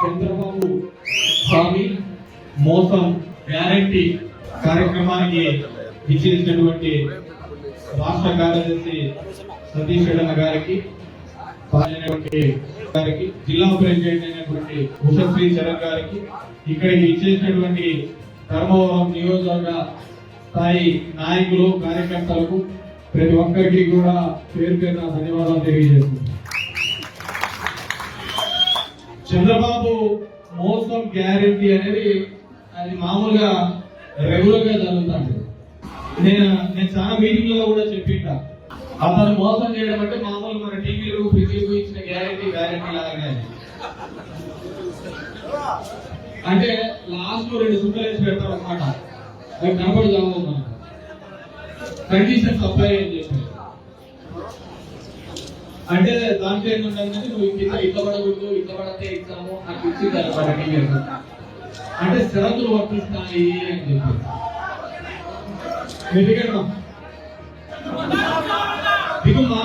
చంద్రబాబు స్వామి మోసం గ్యారంటీ కార్యక్రమానికి ఇచ్చేసినటువంటి రాష్ట్ర కార్యదర్శి సతీష్ రెడ్డి గారికి గారికి జిల్లా ప్రెసిడెంట్ అయినటువంటి ఉషశ్రీ శరణ్ గారికి ఇక్కడికి ఇచ్చేసినటువంటి ధర్మవరం నియోజకవర్గ స్థాయి నాయకులు కార్యకర్తలకు ప్రతి ఒక్కరికి కూడా పేరు పేరున ధన్యవాదాలు తెలియజేస్తున్నాను. చంద్రబాబు మోసం గ్యారెంటీ అనేది అది మామూలుగా రెగ్యులర్గా జరుగుతుంది. నేను నేను చాలా మీటింగ్లో కూడా చెప్పింట అతను మోసం చేయడం అంటే మామూలు మన టీవీలు ఫ్రిడ్జ్లు ఇచ్చిన గ్యారెంటీ గ్యారెంటీ లాగానే అంటే లాస్ట్లో రెండు సుక్కలు వేసి పెడతారు అనమాట అవి కనపడి కావాలి కండిషన్స్ అప్లై అని చెప్పారు. అంటే దాంట్లో ఏంటంటే నువ్వు కింద ఇట్లా పడకూడదు ఇట్లా పడితే ఎగ్జామ్ నాకు ఇచ్చి అనమాట అంటే షరతులు వర్తిస్తాయి అని చెప్పి. మీరు దిగండి దిగుమ్మా.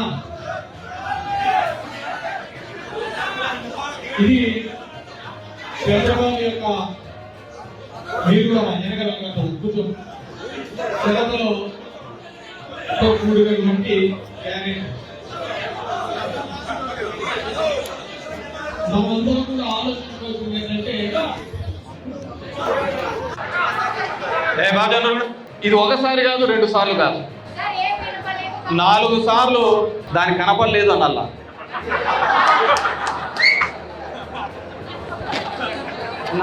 ఇది చంద్రబాబు యొక్క మీరు కూడా వెనకాల కూర్చో. షరతులు కూడినటువంటి గ్యారెంటీ మనందరం కూడా ఆలోచించుకోవాల్సింది ఏంటంటే ఏ బాగా ఇది ఒకసారి కాదు రెండు సార్లు కాదు. నాలుగు సార్లు దానికి కనపడలేదు అన్నల్లా.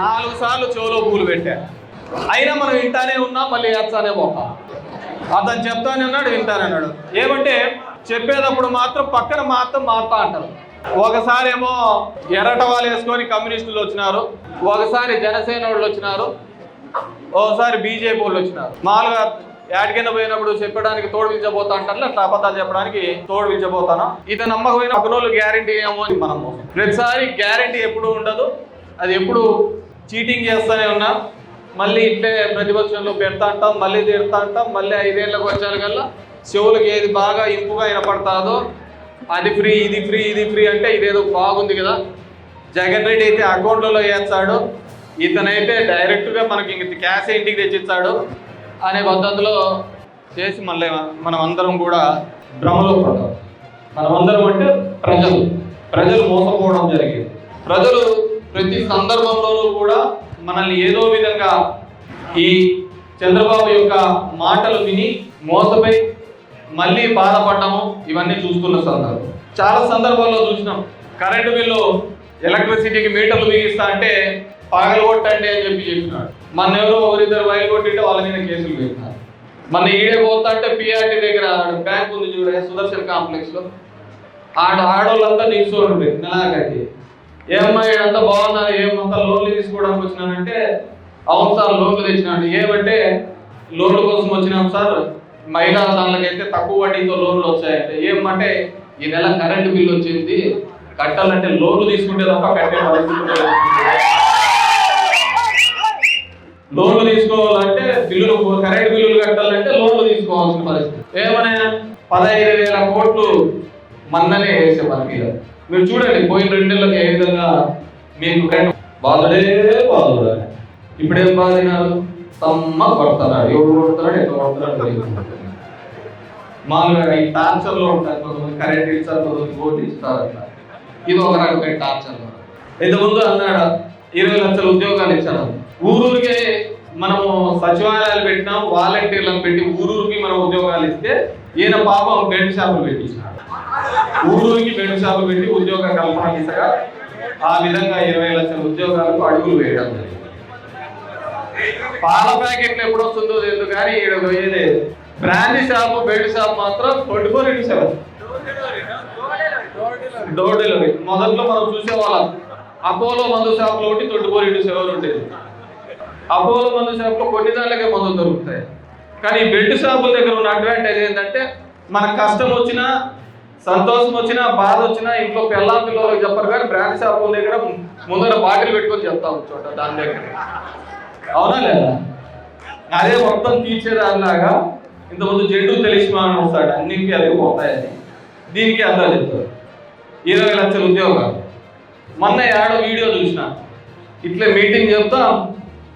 నాలుగు సార్లు చెవులో పూలు పెట్టారు అయినా మనం వింటానే ఉన్నాం మళ్ళీ వేస్తానే పోతాం. అతను చెప్తానే ఉన్నాడు వింటానే ఉన్నాడు. ఏమంటే చెప్పేటప్పుడు మాత్రం పక్కన మాత్రం మారుతా అంటారు. ఒకసారి ఏమో ఎర్రట వాళ్ళు వేసుకొని కమ్యూనిస్టులు వచ్చినారు. ఒకసారి జనసేన వాళ్ళు వచ్చినారు. ఓసారి బీజేపీ వాళ్ళు వచ్చినారు. మామూలుగా యాడికైనా పోయినప్పుడు చెప్పడానికి తోడు పిలిచబోతా అంటారు అట్లా అబద్ధాలు చెప్పడానికి తోడు పిలిచబోతాను? ఇతను నమ్మకపోయిన పక్కనోళ్ళు గ్యారంటీ ఏమో అని మనము ప్రతిసారి గ్యారంటీ ఎప్పుడు ఉండదు. అది ఎప్పుడు చీటింగ్ చేస్తూనే ఉన్నా. మళ్ళీ ఇట్లే ప్రతిపక్షంలో పెడతా అంటాం మళ్ళీ తిడతా అంటాం మళ్ళీ ఐదేళ్ళకి వచ్చారు కల్లా చెవులకు ఏది బాగా ఇంపుగా వినపడతాదో అది ఫ్రీ ఇది ఫ్రీ ఇది ఫ్రీ అంటే ఇదేదో బాగుంది కదా. జగన్ రెడ్డి అయితే అకౌంట్లలో వేస్తాడు ఇతనైతే డైరెక్ట్గా మనకి ఇంక క్యాష్ ఇంటికి తెచ్చిస్తాడు అనే పద్ధతిలో చేసి మళ్ళీ మనం అందరం కూడా భ్రమలో పడ్డాం. మనమందరం అంటే ప్రజలు. ప్రజలు మోసపోవడం జరిగింది. ప్రజలు ప్రతి సందర్భంలోనూ కూడా మనల్ని ఏదో విధంగా ఈ చంద్రబాబు యొక్క మాటలు విని మోసపోయి మళ్ళీ బాధపడ్డాము. ఇవన్నీ చూస్తున్న సందర్భం. చాలా సందర్భాల్లో చూసినాం. కరెంటు బిల్లు ఎలక్ట్రిసిటీకి మీటర్లు బిగిస్తా అంటే పగలు కొట్టండి అని చెప్పి చెప్పినాడు. మన ఎవరో ఒకరిద్దరు వైలు కొట్టింటే వాళ్ళ మీద కేసులు పెట్టినారు. మన ఈడే పోతా అంటే పిఆర్టీ దగ్గర బ్యాంక్ ఉంది చూడే సుదర్శన్ కాంప్లెక్స్లో. ఆడ ఆడోళ్ళంతా నిల్చోండి నెలాకైతే ఏమ్మా అంతా బాగున్నారు? ఏమంతా లోన్లు తీసుకోవడానికి వచ్చినానంటే అవును సార్ లోన్లు తెచ్చినాడు. ఏమంటే లోన్ల కోసం వచ్చినాం సార్ మహిళా దానికైతే తక్కువ వడ్డీతో లోన్లు వచ్చాయంటే. ఏమంటే ఈ నెల కరెంటు బిల్లు వచ్చింది కట్టాలంటే లోన్లు తీసుకుంటే తప్ప కట్టే పరిస్థితి లోన్లు తీసుకోవాలంటే బిల్లులు కరెంట్ బిల్లులు కట్టాలంటే లోన్లు తీసుకోవాల్సిన పరిస్థితి. ఏమనే? పదహైదు వేల కోట్లు మన్ననే వేసే మన మీద మీరు చూడండి పోయిన రెండేళ్ళకి ఏ విధంగా మీకు కరెంట్ బాధడే బాధుడు ఇప్పుడేం బాధినారు? తమ్మ కొడతాడు ఎవరు కొడతాడు ఎక్కడ కొడతాడు మామూలుగా ఈ టార్చర్లో ఉంటారు కొంతమంది కరెంట్ ఇస్తారు కొంతమంది ఓటు ఇస్తారు. అట్లా ఇది ఒక రకమైన టార్చర్. ఇంతకుముందు అన్నాడు ఇరవై లక్షల ఉద్యోగాలు ఇచ్చారు ఊరూరికే మనము సచివాలయాలు పెట్టినాం వాలంటీర్లను పెట్టి ఊరూరికి మనం ఉద్యోగాలు ఇస్తే ఈయన పాపం బెడ్ షాపులు పెట్టించినాడు. ఊరూరికి బెడ్ షాపులు పెట్టి ఉద్యోగ కల్పన ఆ విధంగా ఇరవై లక్షల ఉద్యోగాలకు అడుగులు వేయడం జరిగింది. పాల ప్యాకెట్లు ఎప్పుడు వస్తుందో తెలియదు కానీ ఈడ పోయేదే బ్రాండ్ షాప్ బెడ్ షాప్ మాత్రం twenty four into seven. Door delivery మొదట్లో మనం చూసేవాళ్ళం. అపోలో మందు షాప్లో ఒకటి ట్వంటీ ఫోర్ ఇంటూ సెవెన్ ఉండేది. అపోలో మందు షాప్లో కొన్ని దానిలకే మందులు దొరుకుతాయి. కానీ బెడ్ షాపుల దగ్గర ఉన్న అడ్వాంటేజ్ ఏంటంటే మనకు కష్టం వచ్చినా సంతోషం వచ్చినా బాధ వచ్చినా ఇంట్లో పిల్లల పిల్లలకు చెప్పరు కానీ బ్రాండ్ షాపుల దగ్గర ముందర బాటిల్ పెట్టుకొని చెప్తా చోట దాని దగ్గర. అవునా లేదా? అదే మొత్తం తీర్చేదానిలాగా ఇంతకుముందు జెండు తెలిసిన అని వస్తాడు అన్నింటికి అదే పోతాయని దీనికి అంతా చెప్తారు. ఇరవై లక్షల ఉద్యోగాలు. మొన్న ఏడో వీడియో చూసిన. ఇట్లా మీటింగ్ చెప్తా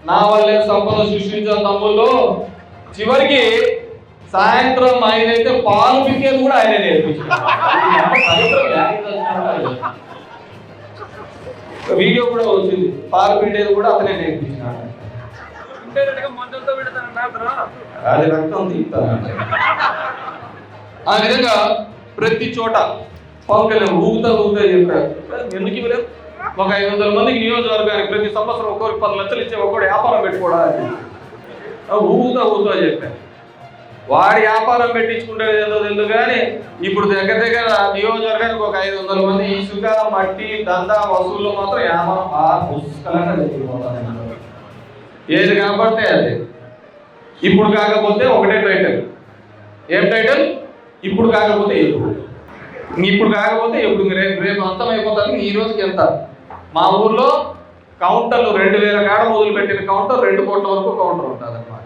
నా వల్లే సంపద సృష్టించిన తమ్ముళ్ళు. చివరికి సాయంత్రం ఆయన అయితే పాలు పిక్కేది కూడా ఆయనే నేర్పించారు వీడియో కూడా వచ్చింది. పాలు పిండేది కూడా అతనే నేర్పించినాడు. అది రక్తం ఆ విధంగా ప్రతి చోట పవన్ కళ్యాణ్ ఊగుతా ఊగుతా చెప్పాడు ఎందుకు ఇవ్వలేదు? ఒక ఐదు వందల మందికి నియోజకవర్గానికి ప్రతి సంవత్సరం ఒక్కొక్కరికి పది లక్షలు ఇచ్చే ఒక్కడు వ్యాపారం పెట్టుకోవడానికి. ఊగుతా ఊగుతా చెప్పాను వాడి వ్యాపారం పెట్టించుకుంటే ఏదో తెలుసు కానీ ఇప్పుడు దగ్గర దగ్గర నియోజకవర్గానికి ఒక ఐదు వందల మంది ఇసుక మట్టి దందా వసూళ్ళు మాత్రం వ్యాపారం బాగా పుష్కలంగా ఏది కాబట్టి అది. ఇప్పుడు కాకపోతే ఒకటే టైటిల్ ఏం టైటిల్ ఇప్పుడు కాకపోతే ఎప్పుడు ఇప్పుడు కాకపోతే ఎప్పుడు రేపు రేపు అంతం అయిపోతుంది. ఈ రోజుకి ఎంత? మా ఊర్లో కౌంటర్లు రెండు వేల కాడ మొదలు పెట్టిన కౌంటర్ రెండు కోట్ల వరకు కౌంటర్ ఉంటుంది అనమాట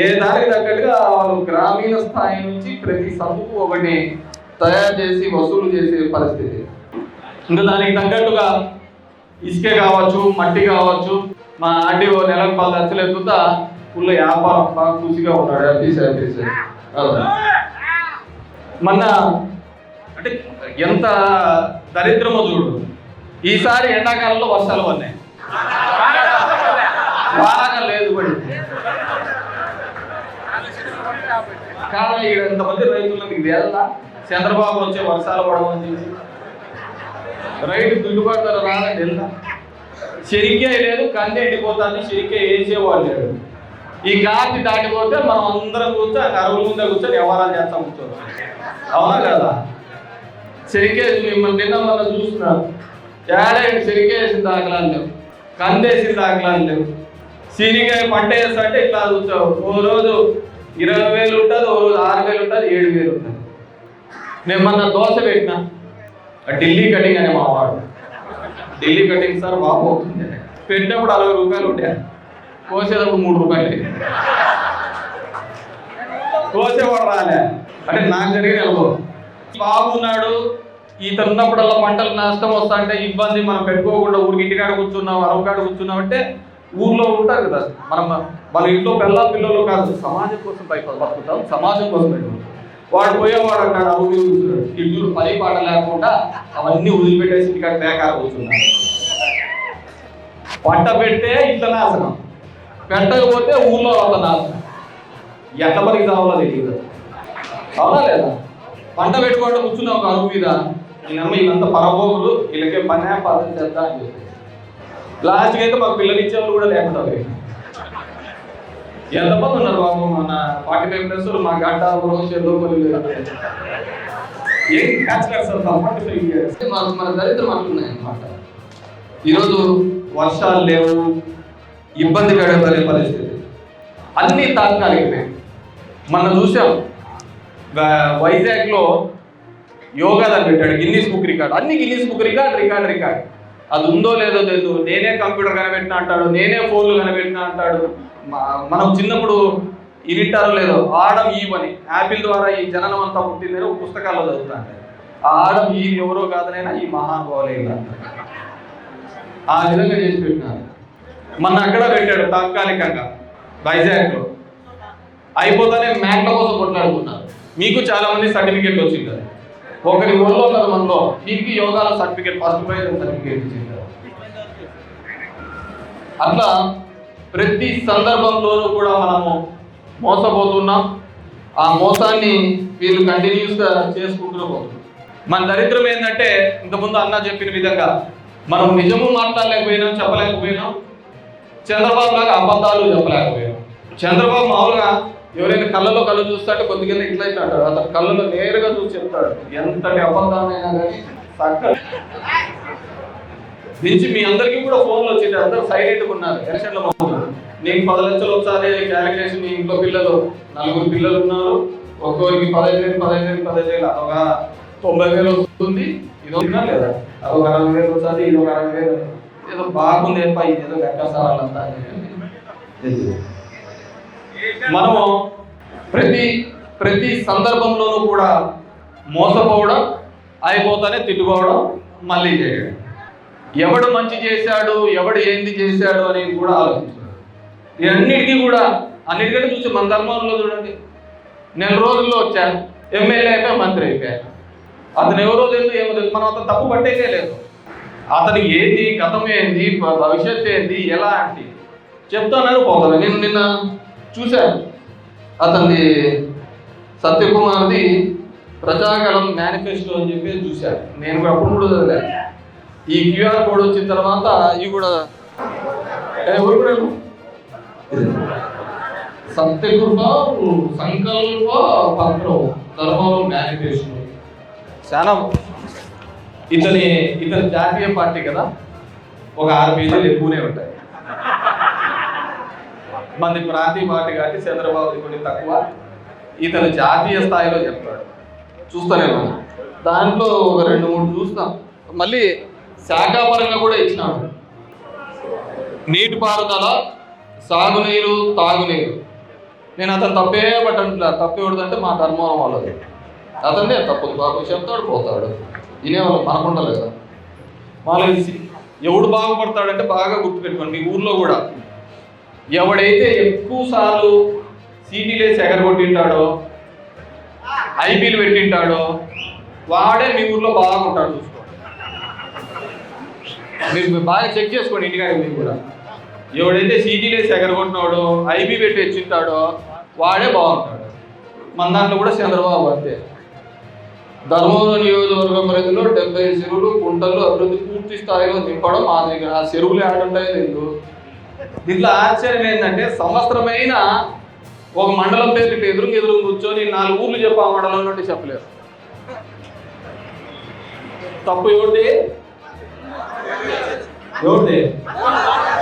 ఏ దానికి తగ్గట్టుగా వాళ్ళు గ్రామీణ స్థాయి నుంచి ప్రతి సబ్బుకు ఒకటి తయారు చేసి వసూలు చేసే పరిస్థితి. ఇంకా దానికి తగ్గట్టుగా ఇసుకే కావచ్చు మట్టి కావచ్చు మా ఆర్డీఓ నెలకు పది లక్షలు ఎత్తుతా ఫుల్ వ్యాపారం బాగా ఖుషిగా ఉన్నాడు. హ్యాపీ హ్యాపీ మొన్న అంటే ఎంత దరిద్రమో చూడు. ఈసారి ఎండాకాలంలో వర్షాలు ఉన్నాయి వారాకాలం లేదు కానీ ఇక్కడ ఇంతమంది రైతులు మీకు వేదలా చంద్రబాబు వచ్చే వర్షాలు పడమని చెప్పి. రైతు గిట్టుబాటు ధర రాదని తెలుసా? శరికాయ లేదు కంది ఎండిపోతుంది శరికాయ వేసేవాళ్ళు లేడు. ఈ గాలి దాటిపోతే మనం అందరం కూర్చొని అరవుల ముందే కూర్చొని వ్యవహారాలు చేస్తాం కూర్చోవచ్చు అవునా కదా? శరికాయ మిమ్మల్ని నిన్న మనం చూస్తున్నాం ఏడాది శరికాయ వేసిన దాఖలాలు లేవు కందేసిన దాఖలాలు లేవు శనికాయ పంట వేస్తుంటే ఇట్లా చూస్తావు ఓ రోజు ఇరవై వేలు ఉంటుంది ఓ రోజు ఆరు వేలు ఉంటుంది ఏడు వేలు ఉంటుంది. నేను మొన్న దోశ పెట్టిన? ఢిల్లీ కటింగ్ అనే మా వాడు. ఢిల్లీ కటింగ్ సార్ బాబు. అవుతుంది పెట్టినప్పుడు అరవై రూపాయలు ఉంటాయి కోసేటప్పుడు మూడు రూపాయలు కోసేవాడు రాలే. అంటే నాకు జరిగిన అనుభవం. బాబు ఉన్నాడు ఈత ఉన్నప్పుడల్లా పంటలు నష్టం వస్తా అంటే ఇబ్బంది మనం పెట్టుకోకుండా ఊరికి ఇంటికాడ కూర్చున్నాం అరవకాడ కూర్చున్నాం అంటే ఊర్లో ఉంటారు కదా. మనం మన ఇంట్లో పిల్ల పిల్లలు కాదు సమాజం కోసం పై బతుకుతాం సమాజం కోసం పెట్టుకుంటాం వాడు పోయేవాడు అంటాడు ఆ ఊరి కూర్చున్నాడు. ఇల్లు పని పాట లేకుండా అవన్నీ వదిలిపెట్టేసి ఇంటికాడ బేకార కూర్చున్నాడు. పంట పెడితే ఇట్లా నాశనం. పెట్టకపోతే ఊర్లో వాళ్ళ నాశనం. ఎట్ల పనికి కావాలో తెలియదు. అవునా లేదా? పంట పెట్టుకోవడం కూర్చున్నాం ఒక అరువు మీద. నేనమ్మ వీళ్ళంతా పరభోగులు వీళ్ళకే పనే పదం చేద్దా అని చెప్పి. లాస్ట్కి అయితే మాకు పిల్లలు ఇచ్చేవాళ్ళు కూడా లేకుండా. ఎంతమంది ఉన్నారు బాబు? మన ఫార్టీ ఫైవ్ ప్లస్ మా గడ్డ లోపలి ఏం బ్యాచిలర్స్ ఫార్టీ ఫైవ్ ఇయర్స్ మన దరిద్రం అంటున్నాయి అన్నమాట ఈరోజు వర్షాలు లేవు ఇబ్బంది పడే పరిస్థితి. అన్ని తాత్కాలికమే మనం చూసాం వై- వైజాగ్లో పెట్టాడు గిన్నీస్ బుక్ రికార్డ్ అన్ని Guinness book record record record. అది ఉందో లేదో తెలియదు నేనే కంప్యూటర్ కనిపెట్టిన అంటాడు నేనే ఫోన్లు కనిపెట్టిన అంటాడు. మనం చిన్నప్పుడు ఇనింటారో లేదో ఆడం ఈ పని. యాపిల్ ద్వారా ఈ జననం అంతా పుట్టిందని పుస్తకాల్లో చదువుతాను ఆ ఆడం ఈ ఎవరో కాదనైనా ఈ మహానుభావులే ఆ విధంగా చేసి పెట్టినారు. మన అక్కడ పెట్టాడు తాత్కాలికంగా వైజాగ్లో. అయిపోతానే మ్యాట్ల కోసం కొట్లాడుకున్నారు. మీకు చాలా మంది సర్టిఫికేట్ వచ్చింది ఒకరి ఒళ్ళో ఉన్నది మనలో. నీకు యోగాల సర్టిఫికేట్ ఫస్ట్ ప్రైజ్ సర్టిఫికేట్ ఇచ్చింది. అట్లా ప్రతి సందర్భంలోనూ కూడా మనము మోసపోతున్నాం ఆ మోసాన్ని వీళ్ళు కంటిన్యూస్గా చేసుకుంటూ పోతున్నాం. మన దరిద్రం ఏంటంటే ఇంతకుముందు అన్న చెప్పిన విధంగా మనం నిజము మాట్లాడలేకపోయినాం చెప్పలేకపోయినాం. చంద్రబాబు లాగా అబద్ధాలు చెప్పలేకపోయాం చంద్రబాబు మామూలుగా ఎవరైనా కళ్ళలో కళ్ళు చూస్తాటే కొద్దిగా ఇట్లా ఇట్లా అంటాడు అతను కళ్ళలో నేరుగా చూసి చెప్తాడు. ఎంతటి అబద్ధమైనా కానీ చక్క నుంచి మీ అందరికీ కూడా ఫోన్లు వచ్చింది అందరూ సైలెంట్ ఉన్నారు ఎలక్షన్లో మామూలు నీకు పది లక్షలు ఒకసారి క్యాలిక్యులేషన్ మీ ఇంట్లో పిల్లలు నలుగురు పిల్లలు ఉన్నారు. ఒక్కొక్కరికి పదహైదు వేలు పదహైదు వేలు పదహైదు వేలు. అదొక తొంభై వేలు వస్తుంది. ఇది ఉందా లేదా? అదొక అరవై వేలు వస్తుంది ఇది ఒక అరవై వేలు. ఏదో బాగుంది ఏదో లెక్క సార్ చెప్పి. మనము ప్రతి ప్రతి సందర్భంలోనూ కూడా మోసపోవడం అయిపోతానే తిట్టుకోవడం మళ్ళీ చేయడం. ఎవడు మంచి చేశాడు ఎవడు ఏంది చేశాడు అనేది కూడా ఆలోచించాడు. ఇవన్నిటికీ కూడా అన్నిటికంటే చూసి మన ధర్మంలో చూడండి. నెల రోజుల్లో వచ్చాను ఎమ్మెల్యే అయిపోయా మంత్రి అయిపోయా. అతను ఎవరో తెలుసు ఏమో తెలుసు మనం అతను తప్పు పట్టేదే లేదు. అతను ఏంది గతం ఏంది భవిష్యత్తు ఏంది ఎలా అంటే చెప్తానని పోతాను. నేను నిన్న చూశాను అతన్ని సత్యకుమార్ది ప్రజాగలం మేనిఫెస్టో అని చెప్పి చూశాను నేను కూడా అప్పుడు కూడా చదివాను. ఈ క్యూఆర్ కోడ్ వచ్చిన తర్వాత ఇవి కూడా కూడా సత్యకృప సంకల్ప పత్రం ధర్మం మేనిఫెస్టో. చాలా ఇతని ఇతని జాతీయ పార్టీ కదా? ఒక ఆరు పేజీలు ఎక్కువనే ఉంటాయి. మంది ప్రాంతీయ పార్టీ కాబట్టి చంద్రబాబు కొన్ని తక్కువ ఇతను జాతీయ స్థాయిలో చెప్తాడు. చూస్తానే దాంట్లో ఒక రెండు మూడు చూస్తాం. మళ్ళీ శాఖాపరంగా కూడా ఇచ్చినాడు. నీటిపారుదల సాగునీరు తాగునీరు. నేను అతను తప్పే పట్టంటున్నా తప్పేవాడుదంటే మా ధర్మవరం వాళ్ళది. అతనే తప్పదు బాబు చెప్తాడు పోతాడు. ఇనేవాళ్ళు మనకుండదు వాళ్ళకి ఎవడు బాగుపడతాడంటే బాగా గుర్తుపెట్టుకోండి. మీ ఊర్లో కూడా ఎవడైతే ఎక్కువ సార్లు సీటీలేసి ఎగరగొట్టింటాడో ఐపీలు పెట్టింటాడో వాడే మీ ఊర్లో బాగుంటాడు చూసుకోండి మీరు బాగా చెక్ చేసుకోండి ఇంటికాడ మీరు కూడా. ఎవడైతే సీటీలేసి ఎగరగొట్టినాడో ఐబీ పెట్టి వచ్చింటాడో వాడే బాగుంటాడు. మన దాంట్లో కూడా చంద్రబాబు అంతే. ధర్మవరం నియోజకవర్గ పరిధిలో డెబ్బై చెరువులు కుంటలు అభివృద్ధి పూర్తి స్థాయిలో నింపడం మా దగ్గర. ఆ చెరువులు ఏడుంటాయో లేదు దీంట్లో ఆశ్చర్యం ఏంటంటే సంవత్సరమైన ఒక మండలం పేరు ఇట్లా ఎదురు ఎదురు కూర్చొని నాలుగు ఊర్లు చెప్పు ఆ మండలం నుండి చెప్పలేరు. తప్పు ఎవరిది?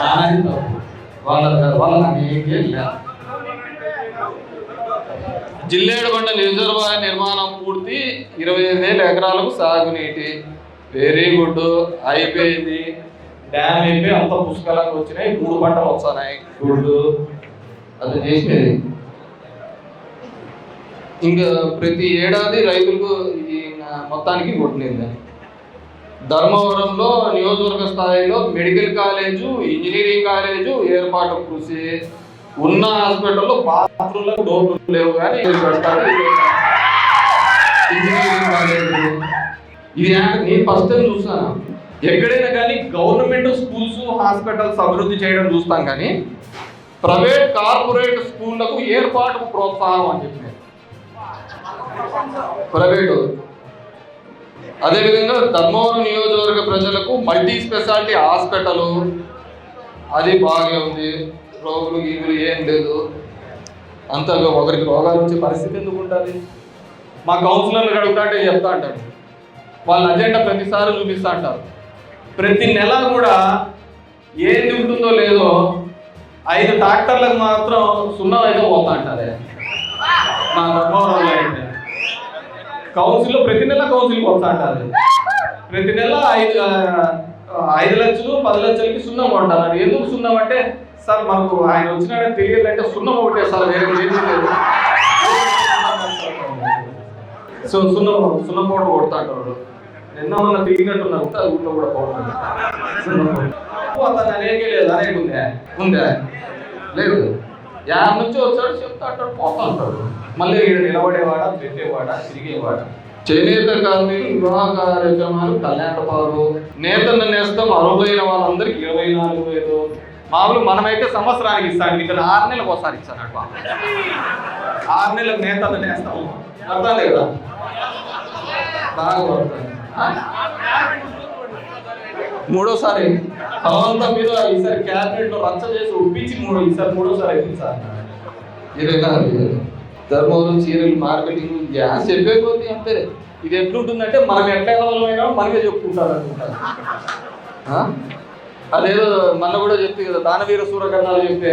నాది తప్పు. వాళ్ళ అనేకే లేదు జిల్లేడుబండ రిజర్వాయర్ నిర్మాణం పూర్తి ఇరవై ఐదు వేల ఎకరాలకు సాగునీటి. Very good. అయిపోయింది. డ్యామ్ అయిపోయి అంత పుష్కలంగా వచ్చినాయి. మూడు పంటలు వస్తున్నాయి. గుడ్. అది చేసినది. ఇంకా ప్రతి ఏడాది రైతులకు ఈ మొత్తానికి కొట్టినది ధర్మవరంలో నియోజకవర్గ స్థాయిలో మెడికల్ కాలేజు ఇంజనీరింగ్ కాలేజు ఏర్పాటు కృషి ఉన్న హాస్పిటల్లో బాత్రూమ్లకు డోర్లు లేవు కానీ ఇది ఇంజనీరింగ్ కాలేజు. ఇది నేను ఫస్ట్ టైం చూసాను. ఎక్కడైనా కానీ గవర్నమెంట్ స్కూల్స్ హాస్పిటల్స్ అభివృద్ధి చేయడం చూస్తాం కానీ ప్రైవేట్ కార్పొరేట్ స్కూళ్ళకు ఏర్పాటుకు ప్రోత్సాహం అని చెప్పి ప్రైవేటు. అదేవిధంగా ధర్మవరం నియోజకవర్గ ప్రజలకు మల్టీ స్పెషాలిటీ హాస్పిటల్. అది బాగా ఉంది. రోగులు గీగులు ఏం లేదు. అంత ఒకరికి రోగాలు వచ్చే పరిస్థితి ఎందుకు ఉంటుంది? మా కౌన్సిలర్లు అడుగుతా అంటే చెప్తా అంటాడు వాళ్ళ అజెండా ప్రతిసారి చూపిస్తా అంటారు. ప్రతి నెల కూడా ఏది ఉంటుందో లేదో ఐదు ట్రాక్టర్లకు మాత్రం సున్నా అయితే పోతా అంటారే. మా ధర్మవరంలో అయితే. కౌన్సిల్ ప్రతి నెల కౌన్సిల్ పోతా అంటారు. ప్రతి నెల ఐదు ఐదు లక్షలు పది లక్షలకి సున్నం కొంటారు. ఎందుకు సున్నం అంటే సార్ మనకు ఆయన వచ్చినాడని తెలియదంటే సున్నం ఒకటే సార్ వేరే ఏమీ లేదు సో సున్నం సున్నం పౌడర్ కొడతా అంటారు. నిన్న మొన్న తిరిగినట్టున్నారు అంతా ఊళ్ళో కూడా పౌడర్ అతను అనేకే లేదు. అనేక ఉందా ఉందా. లేదు. యాభై నుంచి వచ్చాడు చెప్తా అంటాడు పోతా ఉంటాడు మళ్ళీ ఈడ నిలబడేవాడా పెట్టేవాడా తిరిగేవాడా? చేనేత కార్మికులు వివాహ కార్యక్రమాలు కళ్యాణపాలు నేతలు నేస్తాం నేస్తం వాళ్ళందరికీ ఇరవై నాలుగు వేలు. మామూలు మనమైతే సంవత్సరానికి ఇస్తాడు. ఇతను ఆరు నెలలకు ఒకసారి ఇస్తాడు ఆరు నెలలకు నేతన్న నేస్తాము అర్థం లేదా? బాగా మూడోసారి. భగవంత మీద ఈసారి క్యాబినెట్లో రచ్చ చేసి ఒప్పించి మూడో ఈసారి మూడోసారి అయింది సార్. ఇదేనా ధర్మవరం చీరలు మార్కెటింగ్ గ్యాస్ చెప్పే కొద్ది అంతే. ఇది ఎట్లుంటుందంటే మనం ఎట్లా వెళ్ళమైనా మనమే చెప్పుకుంటారు అనుకుంటారు? అదేదో మన కూడా చెప్తే కదా దానవీర సూరకర్ణాలు చెప్తే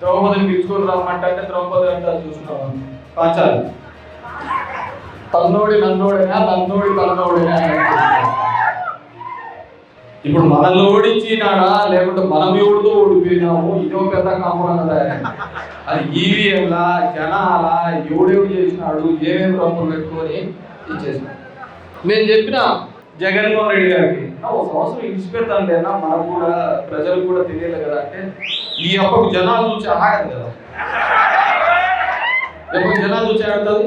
ద్రౌపదిని పిలుచుకొని రమ్మంటే ద్రౌపది అంటే చూసినాం పాంచాలి తన్నోడి నన్నోడినా నన్నోడి తన్నోడినా ఇప్పుడు మనల్ని ఓడించినాడా? లేకుంటే మనం ఎవరితో ఓడిపోయినాము? ఇదో పెద్ద కాపురం కదా అది ఈవీఎంలా జనాల ఎవడెవడు చేసినాడు ఏమేమి రంగులు పెట్టుకొని ఇచ్చేసినాడు నేను చెప్పిన జగన్మోహన్ రెడ్డి గారికి ఒక సంవత్సరం ఇచ్చిపెడతాను లేనా మనకు కూడా ప్రజలు కూడా తెలియాలి కదా అంటే ఈ అప్పకు జనాలు చూసి ఆగదు కదా. ఎప్పుడు జనాలు చూసి ఆడుతుంది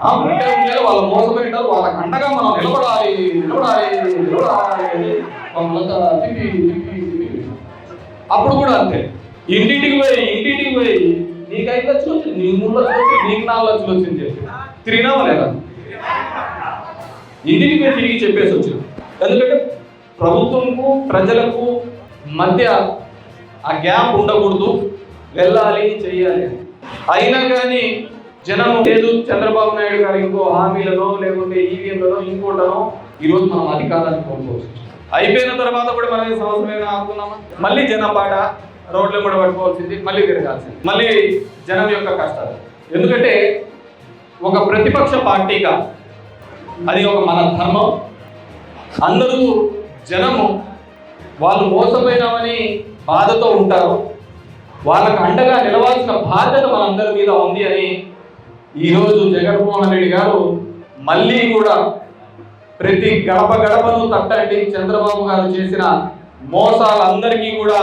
ఉంటే ఉంటే వాళ్ళ మోసం పెట్టారు వాళ్ళకి అండగా మనం నిలబడాలి నిలబడాలి నిలబడాలి మమ్మల్ని తిప్పి తిప్పి తిప్పి అప్పుడు కూడా అంతే. ఇంటింటికి పోయి ఇంటింటికి పోయి నీకు ఐదు లక్షలు వచ్చింది నీకు మూడు లక్షలు వచ్చింది నీకు నాలుగు లక్షలు వచ్చింది చెప్పి. తిరిగినావా లేదా? ఇంటికి పోయి తిరిగి చెప్పేసి వచ్చింది ఎందుకంటే ప్రభుత్వంకు ప్రజలకు మధ్య ఆ గ్యాప్ ఉండకూడదు. వెళ్ళాలి చెయ్యాలి. అయినా కానీ జనం లేదు చంద్రబాబు నాయుడు గారు ఇంకో హామీలలో లేకుంటే ఈవీఎంలలో ఇంకోటనో ఈరోజు మనం అధికారాన్ని కోల్పోవచ్చు. అయిపోయిన తర్వాత కూడా మనం ఈ సంవత్సరం ఆడుకున్నామా మళ్ళీ జనం పాట రోడ్లు కూడా పట్టుకోవాల్సింది మళ్ళీ తిరగాల్సింది. మళ్ళీ జనం యొక్క కష్టాలు. ఎందుకంటే ఒక ప్రతిపక్ష పార్టీగా అది ఒక మన ధర్మం. అందరూ జనము వాళ్ళు మోసపోయినామని బాధతో ఉంటారు. వాళ్ళకు అండగా నిలవాల్సిన బాధ్యత మనందరి మీద ఉంది అని ఈరోజు జగన్మోహన్ రెడ్డి గారు మళ్ళీ కూడా ప్రతి గడప గడపను తట్టండి. చంద్రబాబు గారు చేసిన మోసాలందరికీ కూడా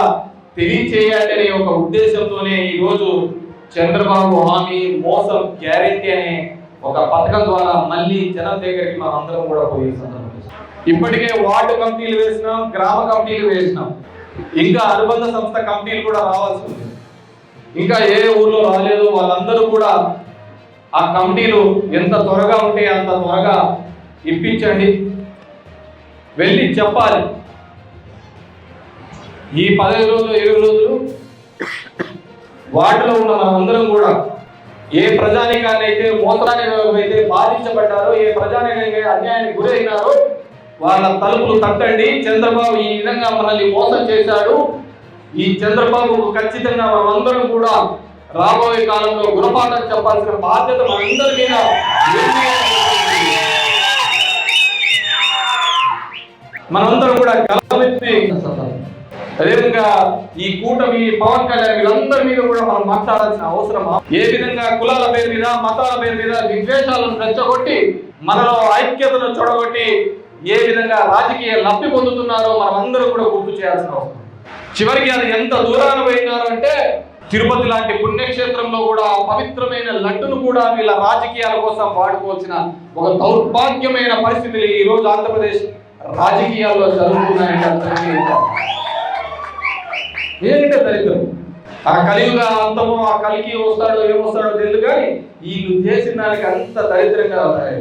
తెలియచేయాలి అనే ఒక ఉద్దేశంతోనే ఈరోజు చంద్రబాబు హామీ మోసం గ్యారెంటీ అనే ఒక పథకం ద్వారా మళ్ళీ జనం దగ్గరికి మనం అందరం కూడా పోయే సందర్భం ఇప్పటికే వార్డు కమిటీలు వేసినాం గ్రామ కమిటీలు వేసినాం. ఇంకా అనుబంధ సంస్థ కమిటీలు కూడా రావాల్సి ఉంది. ఇంకా ఏ ఊర్లో రాలేదు వాళ్ళందరూ కూడా ఆ కమిటీలు ఎంత త్వరగా ఉంటే అంత త్వరగా ఇప్పించండి. వెళ్ళి చెప్పాలి. ఈ పదహైదు రోజులు ఇరవై రోజులు వాటిలో ఉన్న మనందరం కూడా ఏ ప్రజానికాన్ని మోసరానికైతే అయితే బాధించబడ్డారో ఏ ప్రజానికైతే అన్యాయానికి గురైనారో వాళ్ళ తలుపులు తట్టండి. చంద్రబాబు ఈ విధంగా మనల్ని మోసం చేశాడు. ఈ చంద్రబాబు ఖచ్చితంగా మనమందరం కూడా రాబోయే కాలంలో గుణపాఠం చెప్పాల్సిన బాధ్యత మనందరి మీద మనందరం కూడా గలమెత్తి అదేవిధంగా ఈ కూటమి పవన్ కళ్యాణ్ వీళ్ళందరి మీద కూడా మనం మాట్లాడాల్సిన అవసరమా? ఏ విధంగా కులాల పేరు మీద మతాల పేరు మీద విద్వేషాలను రెచ్చగొట్టి మనలో ఐక్యతను చూడగొట్టి ఏ విధంగా రాజకీయ లబ్ధి పొందుతున్నారో మనం అందరం కూడా గుర్తు చేయాల్సిన అవసరం. చివరికి అది ఎంత దూరాన పోయినారు అంటే తిరుపతి లాంటి పుణ్యక్షేత్రంలో కూడా పవిత్రమైన లడ్డును కూడా వీళ్ళ రాజకీయాల కోసం వాడుకోవాల్సిన ఒక దౌర్భాగ్యమైన పరిస్థితులు ఈ రోజు ఆంధ్రప్రదేశ్ రాజకీయాల్లో జరుగుతున్నాయంటే అందరికీ ఏంటంటే దరిద్రం? ఆ కలియుగ అంతమో ఆ కలికి వస్తాడో ఏమొస్తాడో తెలియదు కానీ వీళ్ళు చేసిన దానికి అంత దరిద్రంగా ఉన్నాయి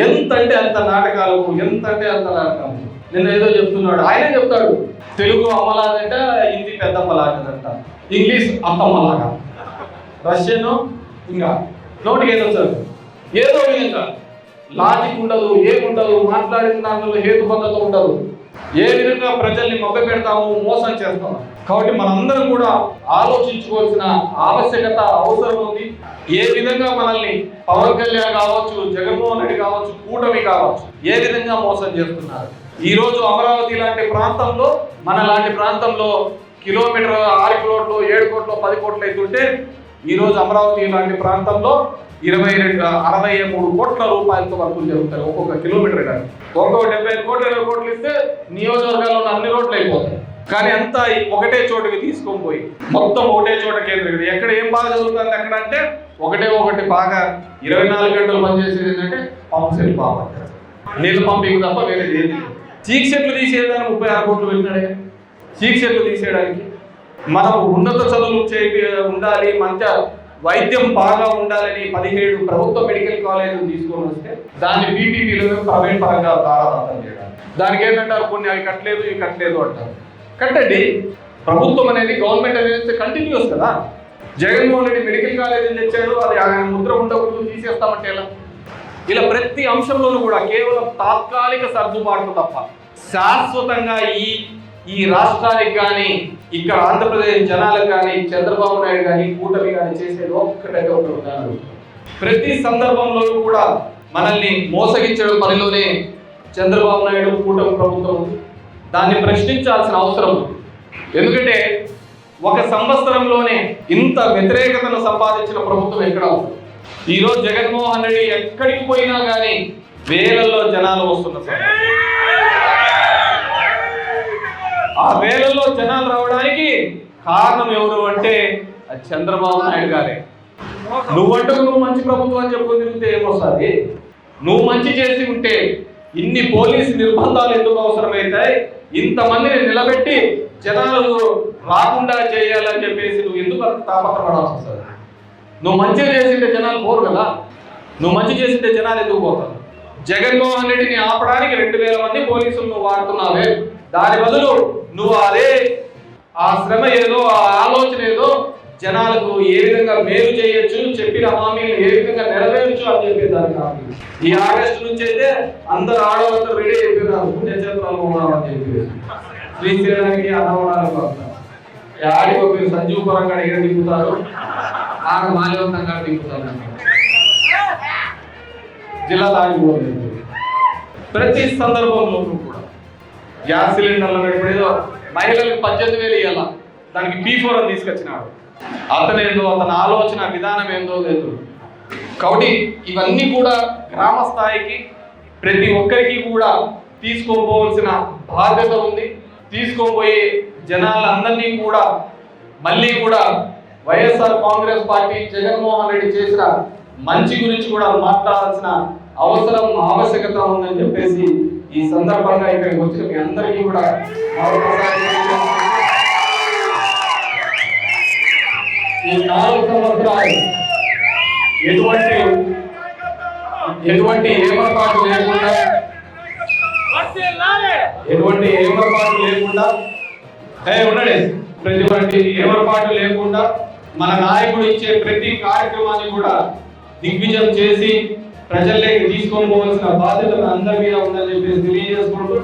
ఎంత అంటే అంత నాటకాలు ఎంత అంటే అంత నాటకాలు నిన్న ఏదో చెప్తున్నాడు ఆయన చెప్తాడు తెలుగు అమ్మలాదంట హిందీ పెద్దమ్మలాగంట ఇంగ్లీష్ అత్తమ్మలాగా రష్యన్ ఇంకా నోటికి ఏదో సార్ ఏదో విధంగా లాజిక్ ఉండదు ఏముండదు మాట్లాడిన దాంట్లో హేతుబద్ధత ఉండదు. ఏ విధంగా ప్రజల్ని మభ్య పెడతాము మోసం చేస్తాము కాబట్టి మనందరం కూడా ఆలోచించుకోవాల్సిన ఆవశ్యకత అవసరం ఉంది. ఏ విధంగా మనల్ని పవన్ కళ్యాణ్ కావచ్చు జగన్మోహన్ రెడ్డి కావచ్చు కూటమి కావచ్చు ఏ విధంగా మోసం చేస్తున్నారు? ఈ రోజు అమరావతి లాంటి ప్రాంతంలో మన లాంటి ప్రాంతంలో కిలోమీటర్ ఆరు కిలోట్లు ఏడు కోట్లు పది కోట్లు అవుతుంటే ఈరోజు అమరావతి లాంటి ప్రాంతంలో ఇరవై రెండు అరవై మూడు కోట్ల రూపాయలతో వర్కులు జరుగుతాయి. ఒక్కొక్క కిలోమీటర్ కానీ. ఒక్కొక్క డెబ్బై ఐదు కోట్లు ఇరవై కోట్లు ఇస్తే నియోజకవర్గాల్లో ఉన్న అన్ని రోడ్లు అయిపోతాయి. కానీ అంతా ఒకటే చోటుకి తీసుకొని పోయి మొత్తం ఒకటే చోట కేంద్రం ఎక్కడ ఏం బాగా జరుగుతుంది అక్కడ అంటే ఒకటే ఒకటి బాగా ఇరవై నాలుగు గంటలు పనిచేసేది ఏంటంటే పంప్ సెట్ బాగా నీళ్ళు పంపింగ్ తప్ప వేరేది ఏది చీక్ సెట్లు తీసేదాన్ని ముప్పై ఆరు కోట్లు వెళ్ళినాడే. శిక్షలు తీసేయడానికి. మనం ఉన్నత చదువులు చే ఉండాలి మంచి వైద్యం బాగా ఉండాలని పదిహేడు ప్రభుత్వ మెడికల్ కాలేజీలు తీసుకొని వస్తే దాన్ని బీపీపీలో ప్రైవేట్ పరంగా దారాదాతం చేయడం దానికి ఏంటంటారు కొన్ని అవి కట్టలేదు ఇవి కట్టలేదు అంటారు. కట్టండి. ప్రభుత్వం అనేది గవర్నమెంట్ అనేది కంటిన్యూస్ కదా. జగన్మోహన్ రెడ్డి మెడికల్ కాలేజీలు తెచ్చాడు అది ఆయన ముద్ర ఉండకూడదు తీసేస్తామంటే ఎలా? ఇలా ప్రతి అంశంలోనూ కూడా కేవలం తాత్కాలిక సర్దుబాట్లు తప్ప శాశ్వతంగా ఈ ఈ రాష్ట్రానికి కానీ ఇక్కడ ఆంధ్రప్రదేశ్ జనాలకు కానీ చంద్రబాబు నాయుడు కానీ కూటమి కానీ చేసేది ఒక్కటంటే ఒకటి ఉదాహరణ. ప్రతి సందర్భంలోనూ కూడా మనల్ని మోసగించడం పనిలోనే చంద్రబాబు నాయుడు కూటమి ప్రభుత్వం దాన్ని ప్రశ్నించాల్సిన అవసరం ఎందుకంటే ఒక సంవత్సరంలోనే ఇంత వ్యతిరేకతను సంపాదించిన ప్రభుత్వం ఎక్కడ ఈరోజు జగన్మోహన్ రెడ్డి ఎక్కడికి పోయినా కానీ వేలల్లో జనాలు వస్తున్న సందర్భం. ఆ వేలల్లో జనాలు రావడానికి కారణం ఎవరు అంటే అది చంద్రబాబు నాయుడు గారే. నువ్వంటూ నువ్వు మంచి ప్రభుత్వం అని చెప్పుకొని తిరిగితే ఏమొస్తుంది? నువ్వు మంచి చేసి ఉంటే ఇన్ని పోలీసు నిర్బంధాలు ఎందుకు అవసరమవుతాయి ఇంతమందిని నిలబెట్టి జనాలు రాకుండా చేయాలని చెప్పేసి నువ్వు ఎందుకు అంత తాపత్రపడాల్సి వస్తుంది? నువ్వు మంచిగా చేసింటే జనాలు పోరు కదా. నువ్వు మంచి చేసింటే జనాలు ఎందుకు పోతారు? జగన్మోహన్ రెడ్డిని ఆపడానికి రెండు వేల మంది పోలీసులు నువ్వు వాడుతున్నావే. దాని బదులు నువ్వు అదే ఆ శ్రమ ఏదో ఆ ఆలోచన ఏదో జనాలకు ఏ విధంగా మేలు చేయొచ్చు చెప్పిన హామీలు ఏ విధంగా నెరవేర్చు అని చెప్పి దానికి హామీ. ఈ ఆగస్టు నుంచి అయితే అందరు ఆడవాళ్ళందరూ రెడీ అయిపోయినారు. పుణ్యక్షేత్రాలు ఉన్నామని చెప్పి శ్రీశైలానికి అన్నవరాలకు ఆడికి ఒక సంజీవ పరంగా ఎక్కడ దిగుతారు ఆడ మాల్యవంతంగా దిగుతారు జిల్లా దాటిపోలేదు ప్రతి సందర్భంలో గ్యాస్ సిలిండర్లు నడిపేదో మహిళలకు పద్దెనిమిది వేలు ఇవ్వాల దానికి పీ ఫోర్ అని తీసుకొచ్చినాడు అతను ఏందో అతని ఆలోచన విధానం ఏందో లేదు. కాబట్టి ఇవన్నీ కూడా గ్రామ స్థాయికి ప్రతి ఒక్కరికి కూడా తీసుకోపోవలసిన బాధ్యత ఉంది. తీసుకోబోయే జనాలందరినీ కూడా మళ్ళీ కూడా YSR Congress party Jaganmohan Reddy చేసిన మంచి గురించి కూడా మాట్లాడాల్సిన అవసరం ఆవశ్యకత ఉందని చెప్పేసి ఈ సందర్భంగా ఇక్కడికి వచ్చిన మీ అందరికీ కూడా ఈ నాలుగు సంవత్సరాలు ఎటువంటి ఎటువంటి ఏమరపాటు లేకుండా ఎటువంటి ఏమరపాటు లేకుండా అదే ఉండండి. ప్రతి ఏమరపాటు లేకుండా మన నాయకుడు ఇచ్చే ప్రతి కార్యక్రమాన్ని కూడా దిగ్విజయం చేసి ప్రజల్లోకి తీసుకొని పోవాల్సిన బాధ్యత అందరి మీద ఉందని చెప్పేసి తెలియజేసుకుంటూ